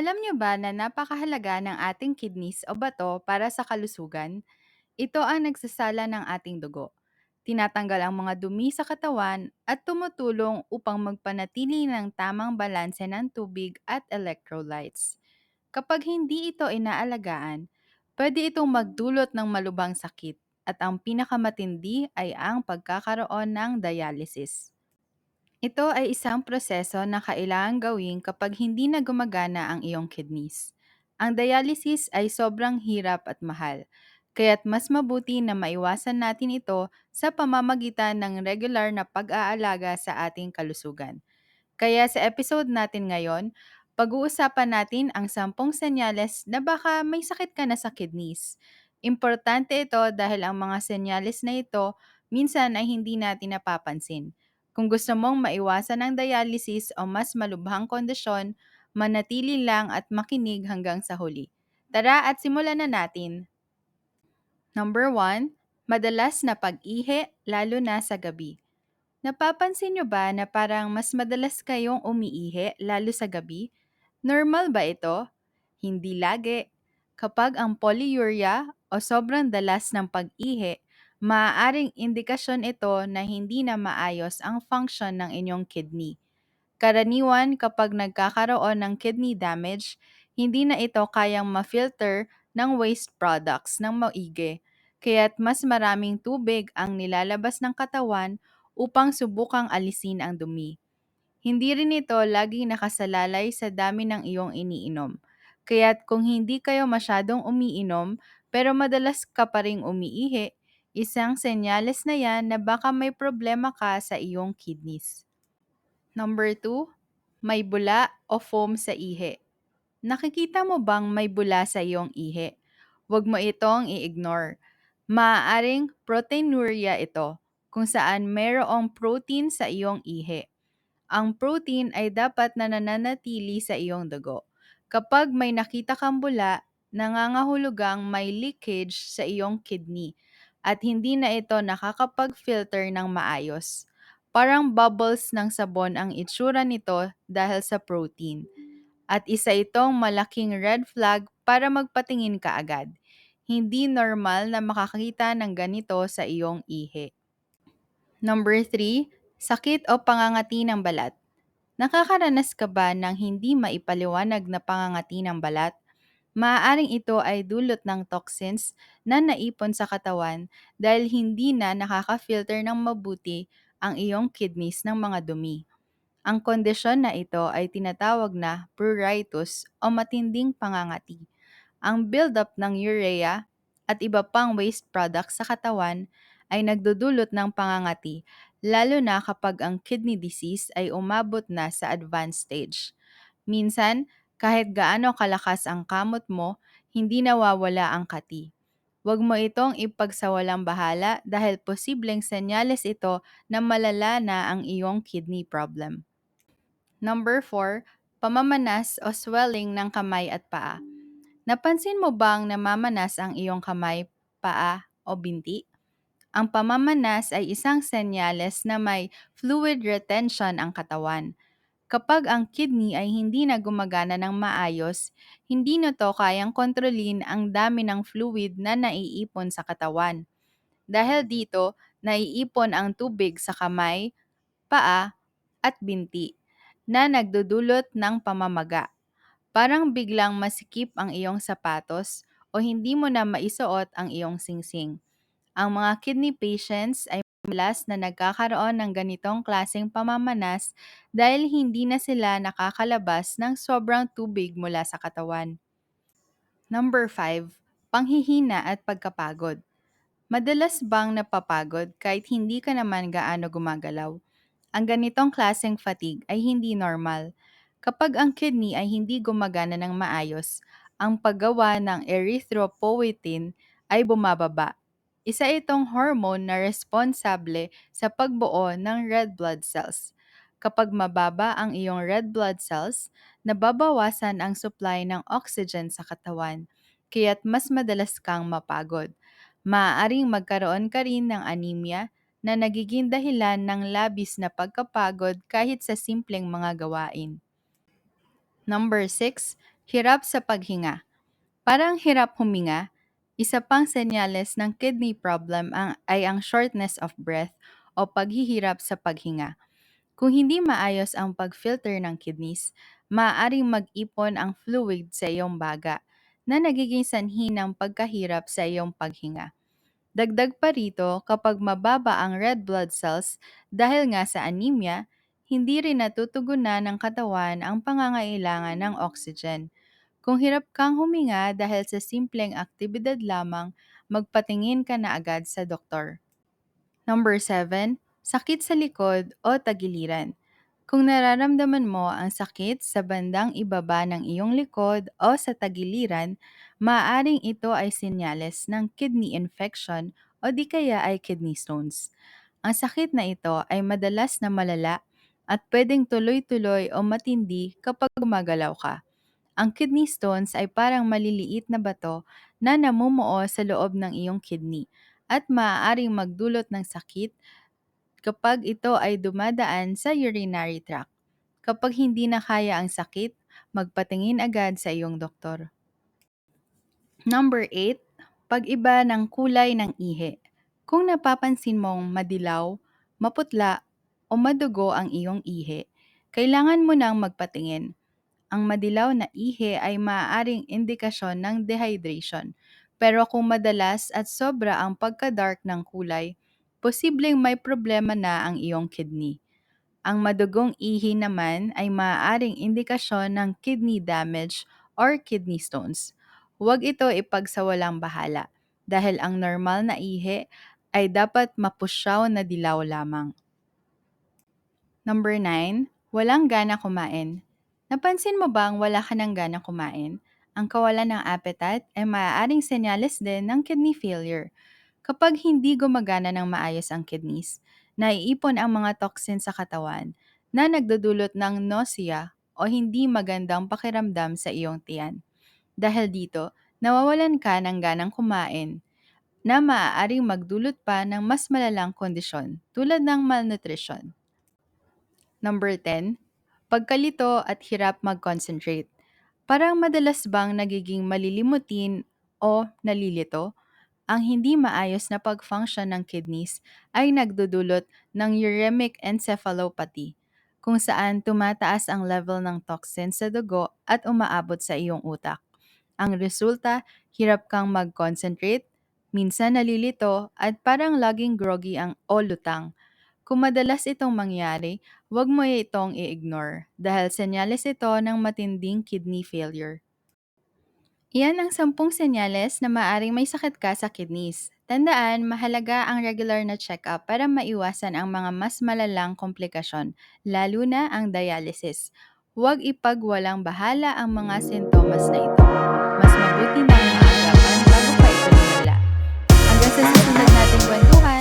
Alam niyo ba na napakahalaga ng ating kidneys o bato para sa kalusugan? Ito ang nagsasala ng ating dugo. Tinatanggal ang mga dumi sa katawan at tumutulong upang magpanatili ng tamang balanse ng tubig at electrolytes. Kapag hindi ito inaalagaan, pwede itong magdulot ng malubhang sakit at ang pinakamatindi ay ang pagkakaroon ng dialysis. Ito ay isang proseso na kailangang gawin kapag hindi na gumagana ang iyong kidneys. Ang dialysis ay sobrang hirap at mahal, kaya't mas mabuti na maiwasan natin ito sa pamamagitan ng regular na pag-aalaga sa ating kalusugan. Kaya sa episode natin ngayon, pag-uusapan natin ang sampung senyales na baka may sakit ka na sa kidneys. Importante ito dahil ang mga senyales na ito minsan ay hindi natin napapansin. Kung gusto mong maiwasan ang dialysis o mas malubhang kondisyon, manatili lang at makinig hanggang sa huli. Tara at simulan na natin. Number 1, madalas na pag-ihi lalo na sa gabi. Napapansin nyo ba na parang mas madalas kayong umiihi lalo sa gabi? Normal ba ito? Hindi lagi. Kapag ang polyuria o sobrang dalas ng pag-ihi, maaaring indikasyon ito na hindi na maayos ang function ng inyong kidney. Karaniwan kapag nagkakaroon ng kidney damage, hindi na ito kayang ma-filter ng waste products ng maigi, kaya't mas maraming tubig ang nilalabas ng katawan upang subukang alisin ang dumi. Hindi rin ito laging nakasalalay sa dami ng iyong iniinom. Kaya't kung hindi kayo masyadong umiinom pero madalas ka pa ring umiihi, isang senyales na yan na baka may problema ka sa iyong kidneys. Number 2, may bula o foam sa ihi. Nakikita mo bang may bula sa iyong ihi? Huwag mo itong i-ignore. Maaaring proteinuria ito, kung saan mayroong protein sa iyong ihi. Ang protein ay dapat na nananatili sa iyong dugo. Kapag may nakita kang bula, nangangahulugang may leakage sa iyong kidney at hindi na ito nakakapag-filter ng maayos. Parang bubbles ng sabon ang itsura nito dahil sa protein. At isa itong malaking red flag para magpatingin ka agad. Hindi normal na makakita ng ganito sa iyong ihi. Number 3, sakit o pangangati ng balat. Nakakaranas ka ba ng hindi maipaliwanag na pangangati ng balat? Maaaring ito ay dulot ng toxins na naipon sa katawan dahil hindi na nakaka-filter ng mabuti ang iyong kidneys ng mga dumi. Ang kondisyon na ito ay tinatawag na pruritus o matinding pangangati. Ang buildup ng urea at iba pang waste products sa katawan ay nagdudulot ng pangangati, lalo na kapag ang kidney disease ay umabot na sa advanced stage. Minsan, kahit gaano kalakas ang kamot mo, hindi nawawala ang kati. Huwag mo itong ipagsawalang bahala dahil posibleng senyales ito na malala na ang iyong kidney problem. Number 4, pamamanas o swelling ng kamay at paa. Napansin mo bang namamanas ang iyong kamay, paa o binti? Ang pamamanas ay isang senyales na may fluid retention ang katawan. Kapag ang kidney ay hindi na gumagana ng maayos, hindi na to kayang kontrolin ang dami ng fluid na naiipon sa katawan. Dahil dito, naiipon ang tubig sa kamay, paa, at binti, na nagdudulot ng pamamaga. Parang biglang masikip ang iyong sapatos o hindi mo na maisuot ang iyong singsing. Ang mga kidney patients ay madalas na nagkakaroon ng ganitong klaseng pamamanas dahil hindi na sila nakakalabas ng sobrang tubig mula sa katawan. Number 5, panghihina at pagkapagod. Madalas bang napapagod kahit hindi ka naman gaano gumagalaw? Ang ganitong klaseng fatigue ay hindi normal. Kapag ang kidney ay hindi gumagana ng maayos, ang paggawa ng erythropoietin ay bumababa isa itong hormone na responsable sa pagbuo ng red blood cells. Kapag mababa ang iyong red blood cells, nababawasan ang supply ng oxygen sa katawan, kaya't mas madalas kang mapagod. Maaaring magkaroon ka rin ng anemia na nagiging dahilan ng labis na pagkapagod kahit sa simpleng mga gawain. Number 6, Hirap sa paghinga. Parang hirap huminga, isa pang senyales ng kidney problem ang, ay ang shortness of breath o paghihirap sa paghinga. Kung hindi maayos ang pag-filter ng kidneys, maaaring mag-ipon ang fluid sa iyong baga na nagiging sanhi ng pagkahirap sa iyong paghinga. Dagdag pa rito, kapag mababa ang red blood cells dahil nga sa anemia, hindi rin natutugunan ng katawan ang pangangailangan ng oxygen. Kung hirap kang huminga dahil sa simpleng aktibidad lamang, magpatingin ka na agad sa doktor. Number 7, sakit sa likod o tagiliran. Kung nararamdaman mo ang sakit sa bandang ibaba ng iyong likod o sa tagiliran, maaaring ito ay senyales ng kidney infection o di kaya ay kidney stones. Ang sakit na ito ay madalas na malala at pwedeng tuloy-tuloy o matindi kapag gumagalaw ka. Ang kidney stones ay parang maliliit na bato na namumuo sa loob ng iyong kidney at maaaring magdulot ng sakit kapag ito ay dumadaan sa urinary tract. Kapag hindi na kaya ang sakit, magpatingin agad sa iyong doktor. Number 8, pag-iba ng kulay ng ihi. Kung napapansin mong madilaw, maputla, o madugo ang iyong ihi, kailangan mo nang magpatingin. Ang madilaw na ihi ay maaaring indikasyon ng dehydration. Pero kung madalas at sobra ang pagka-dark ng kulay, posibleng may problema na ang iyong kidney. Ang madugong ihi naman ay maaaring indikasyon ng kidney damage or kidney stones. Huwag ito ipagsawalang bahala dahil ang normal na ihi ay dapat mapusyaw na dilaw lamang. Number 9, walang gana kumain. Napansin mo bang wala ka ng gana kumain? Ang kawalan ng appetite ay maaaring senyales din ng kidney failure. Kapag hindi gumagana ng maayos ang kidneys, naiipon ang mga toxin sa katawan na nagdudulot ng nausea o hindi magandang pakiramdam sa iyong tiyan. Dahil dito, nawawalan ka ng ganang kumain na maaaring magdulot pa ng mas malalang kondisyon tulad ng malnutrition. Number 10, pagkalito at hirap mag-concentrate. Parang madalas bang nagiging malilimutin o nalilito? Ang hindi maayos na pag-function ng kidneys ay nagdudulot ng uremic encephalopathy, kung saan tumataas ang level ng toxin sa dugo at umaabot sa iyong utak. Ang resulta, hirap kang mag-concentrate, minsan nalilito at parang laging groggy ang o lutang. Kung madalas itong mangyari, Huwag mo itong i-ignore dahil senyales ito ng matinding kidney failure. Iyan ang sampung senyales na maaring may sakit ka sa kidneys. Tandaan, mahalaga ang regular na check-up para maiwasan ang mga mas malalang komplikasyon, lalo na ang dialysis. Huwag ipagwalang bahala ang mga sintomas na ito. Mas mabuti na maagapan bago pa ito nila. Hanggang sa susunod nating kwentuhan,